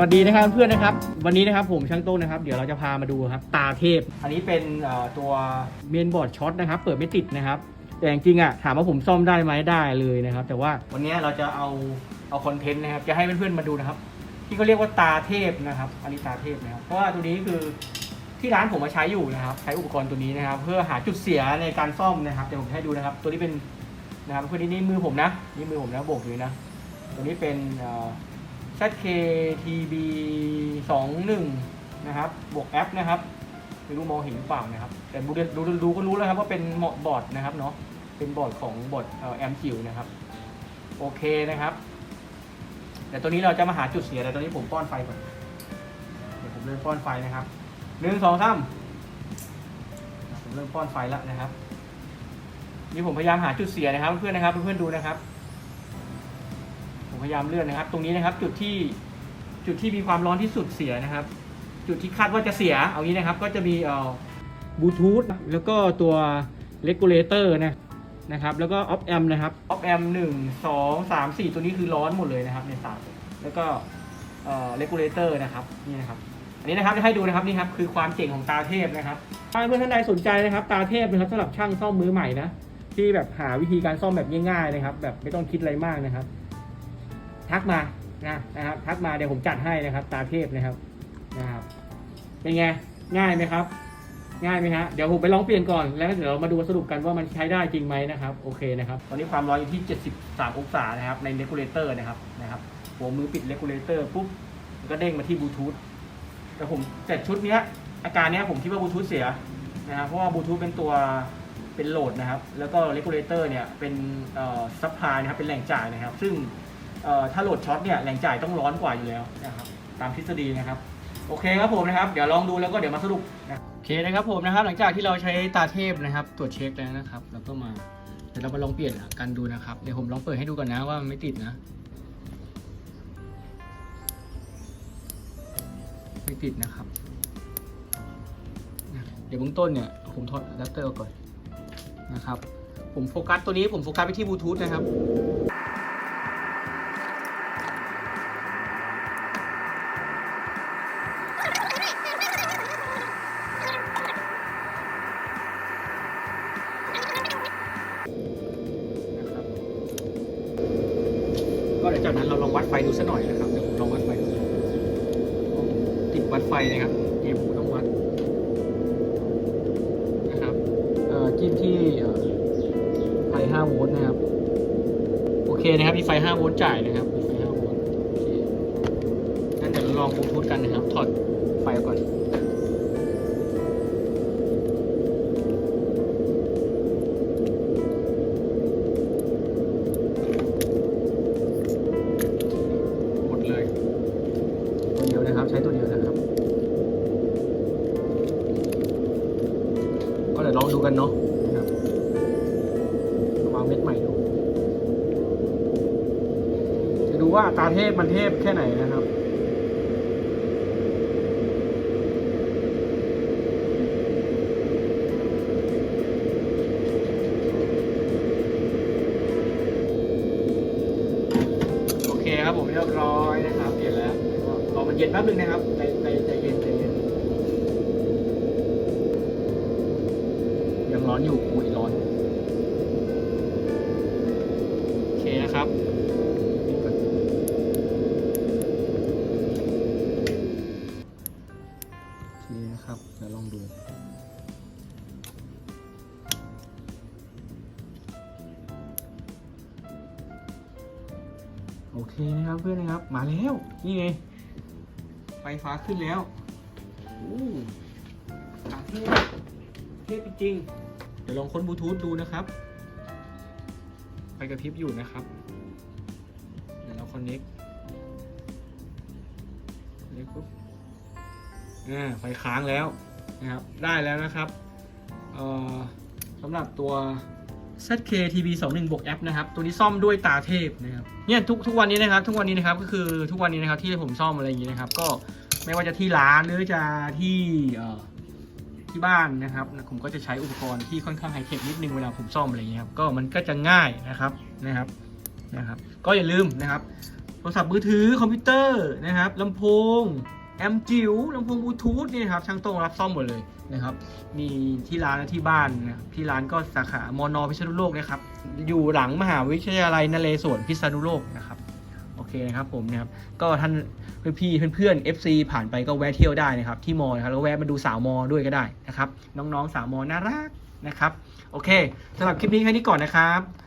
วัสดีนะครับเพื่อนนะครับ วันนี้นะครับผมช่างโต้งนะครับ เดี๋ยวเราจะพามาดูครับ ตาเทพ อันนี้เป็นตัวเมนบอร์ดช็อตนะครับ เปิดไม่ติดนะครับ แต่จริงๆอะถามว่าผมซ่อมได้ไหมได้เลยนะครับ แต่ว่าวันนี้เราจะเอาเอาคอนเทนต์นะครับ จะให้เพื่อนๆมาดูนะครับ ที่เขาเรียกว่าตาเทพนะครับ อันนี้ตาเทพนะครับ เพราะว่าตัวนี้คือที่ร้านผมมาใช้อยู่นะครับ ใช้อุปกรณ์ตัวนี้นะครับ เพื่อหาจุดเสียในการซ่อมนะครับเดี๋ยวผมให้ดูนะครับ ตัวนี้เป็นนะครับเพื่อนนี่มือผมนะ นี่มือผมนะโบกอยู่นะ ตัวนี้เป็น ZKTB 21นะครับ บวกแอปนะครับ ไม่รู้มองเห็นหรือเปล่านะครับ แต่ดูดูดูก็รู้แล้วครับว่าเป็นหมดบอร์ดนะครับเนาะ เป็นบอร์ดของบอร์ดเอ่อแอมจิวนะครับ โอเคนะครับ แต่ตัวนี้เราจะมาหาจุดเสียแต่ตัวนี้ผมป้อนไฟก่อน เดี๋ยวผมเริ่มป้อนไฟนะครับหนึ่งสองสามผมเริ่มป้อนไฟแล้วนะครับ นี่ผมพยายามหาจุดเสียนะครับ เพื่อนๆนะครับ เพื่อนๆดูนะครับ ผมพยายามเลื่อนนะครับ ตรงนี้นะครับจุดที่จุดที่มีความร้อนที่สุดเสียนะครับ จุดที่คาดว่าจะเสียเอางี้นะครับ ก็จะมีเอ่อบลูทูธแล้วก็ตัวเลกูลเลเตอร์นะนะครับ แล้วก็ออฟแอมนะครับออฟแอมหนึ่งสองสามสี่ตัวนี้คือร้อนหมดเลยนะครับในสามแล้วก็เอ่อเลกูลเลเตอร์นะครับนี่นะครับอันนี้นะครับจะให้ดูนะครับนี่ครับคือความเจ๋งของตาเทพนะครับถ้าเพื่อนท่านใดสนใจนะครับ ตาเทพนะครับสำหรับช่างซ่อมมือใหม่นะที่แบบหาวิธีการซ่อมแบบง่ายๆนะครับ แบบไม่ต้องคิดอะไรมากนะครับ ทักมานะนะครับทักมาเดี๋ยวผมจัดให้นะครับ ตาเทพนะครับนะครับ เป็นไงง่ายไหมครับ ง่ายไหมฮะเดี๋ยวผมไปลองเปลี่ยนก่อนแล้วเดี๋ยวเรามาดูสรุปกันว่ามันใช้ได้จริงไหมนะครับโอเคนะครับตอนนี้ความร้อนอยู่ที่ 73 องศานะครับในเลกูลเลเตอร์นะครับนะครับหัวมือปิดเลกูลเลเตอร์ปุ๊บก็เด้งมาที่บลูทูธแต่ผมเสร็จชุดเนี้ยอาการเนี้ยผมคิดว่าบลูทูธเสียนะครับเพราะว่าบลูทูธเป็นตัวเป็นโหลดนะครับ แล้วก็เลกูลเลเตอร์เนี่ยเป็นเอ่อซัพพลายนะครับเป็นแหล่งจ่ายนะครับ ซึ่ง ถ้าโหลดช็อตเนี่ยแหล่งจ่ายต้องร้อนกว่าอยู่แล้วนะครับตามทฤษฎีนะครับ โอเคครับผมนะครับ เดี๋ยวลองดูแล้วก็เดี๋ยวมาสรุปนะโอเคนะครับผมนะครับ หลังจากที่เราใช้ตาเทพนะครับ ตรวจเช็คแล้วนะครับ แล้วก็มาเดี๋ยวเรามาลองเปลี่ยนกันดูนะครับเดี๋ยวผมลองเปิดให้ดูก่อนนะว่ามันไม่ติดนะ ไม่ติดนะครับเดี๋ยวเบื้องต้นเนี่ยผมถอดอะแดปเตอร์ออกก่อนนะครับ ผมโฟกัสตัวนี้ผมโฟกัสไปที่บลูทูธนะครับ ก็เดี๋ยวจากนั้นเราลองวัดไฟดูสักหน่อยนะครับเดี๋ยวผมลองวัดไฟดูติดวัดไฟนะครับเดี๋ยวผมต้องวัดนะครับจิ้มที่ไฟ5โวลต์นะครับโอเคนะครับมีไฟ5โวลต์จ่ายนะครับมีไฟ5โวลต์โอเคงั้นเดี๋ยวเราลองบลูทูธกันนะครับถอดไฟก่อน ลองดูกันเนาะวางเม็ดใหม่ดู จะดูว่าตาเทพมันเทพแค่ไหนนะครับโอเคครับผมเรียบร้อยนะครับเปลี่ยนแล้วรอมันเย็นแป๊บนึงนะครับใจใจใจเย็นใจเย็น อนอยู่อุ้ยร้อน โอเคนะครับปิดก่อนโอเคนะครับเดี๋ยวลองดูโอเคนะครับเพื่อนนะครับมาแล้วนี่ไงไฟฟ้าขึ้นแล้วอู้ตาเทพเทพจริงๆเดี๋ยวลองค้นบลูทูธดูนะครับไฟกระพริบอยู่นะครับ เดี๋ยวเราคอนเน็กเน็กปุ๊บอ่าไฟค้างแล้วนะครับ ได้แล้วนะครับเอ่อสำหรับตัว ZK TV 21บวกแอปนะครับตัวนี้ซ่อมด้วยตาเทพนะครับเนี่ยทุกทุกวันนี้นะครับ ทุกวันนี้นะครับก็คือทุกวันนี้นะครับที่ผมซ่อมอะไรอย่างนี้นะครับ ก็ไม่ว่าจะที่ร้านหรือจะที่เอ่อ ที่บ้านนะครับผมก็จะใช้อุปกรณ์ที่ค่อนข้างไฮเทคนิดนึงเวลาผมซ่อมอะไรอย่างนี้ยครับก็มันก็จะง่ายนะครับนะครับนะครับก็อย่าลืมนะครับโทรศัพท์มือถือคอมพิวเตอร์นะครับลำโพงแอมจิ๋วลำโพงบลูทูธเนี่ยครับช่างโต้งรับซ่อมหมดเลยนะครับ มีที่ร้านและที่บ้านนะที่ร้านก็สาขามอนอพิษณุโลกนะครับ อยู่หลังมหาวิทยาลัยนเรศวรพิษณุโลกนะครับ เคนะครับผมนะครับก็ท่านพี่เพื่อนๆ FC ผ่านไปก็แวะเที่ยวได้นะครับที่มอนะครับแล้วก็แวะมาดูสาวมอด้วยก็ได้นะครับ น้องๆสาวมอน่ารักนะครับ โอเคสำหรับคลิปนี้แค่นี้ก่อนนะครับ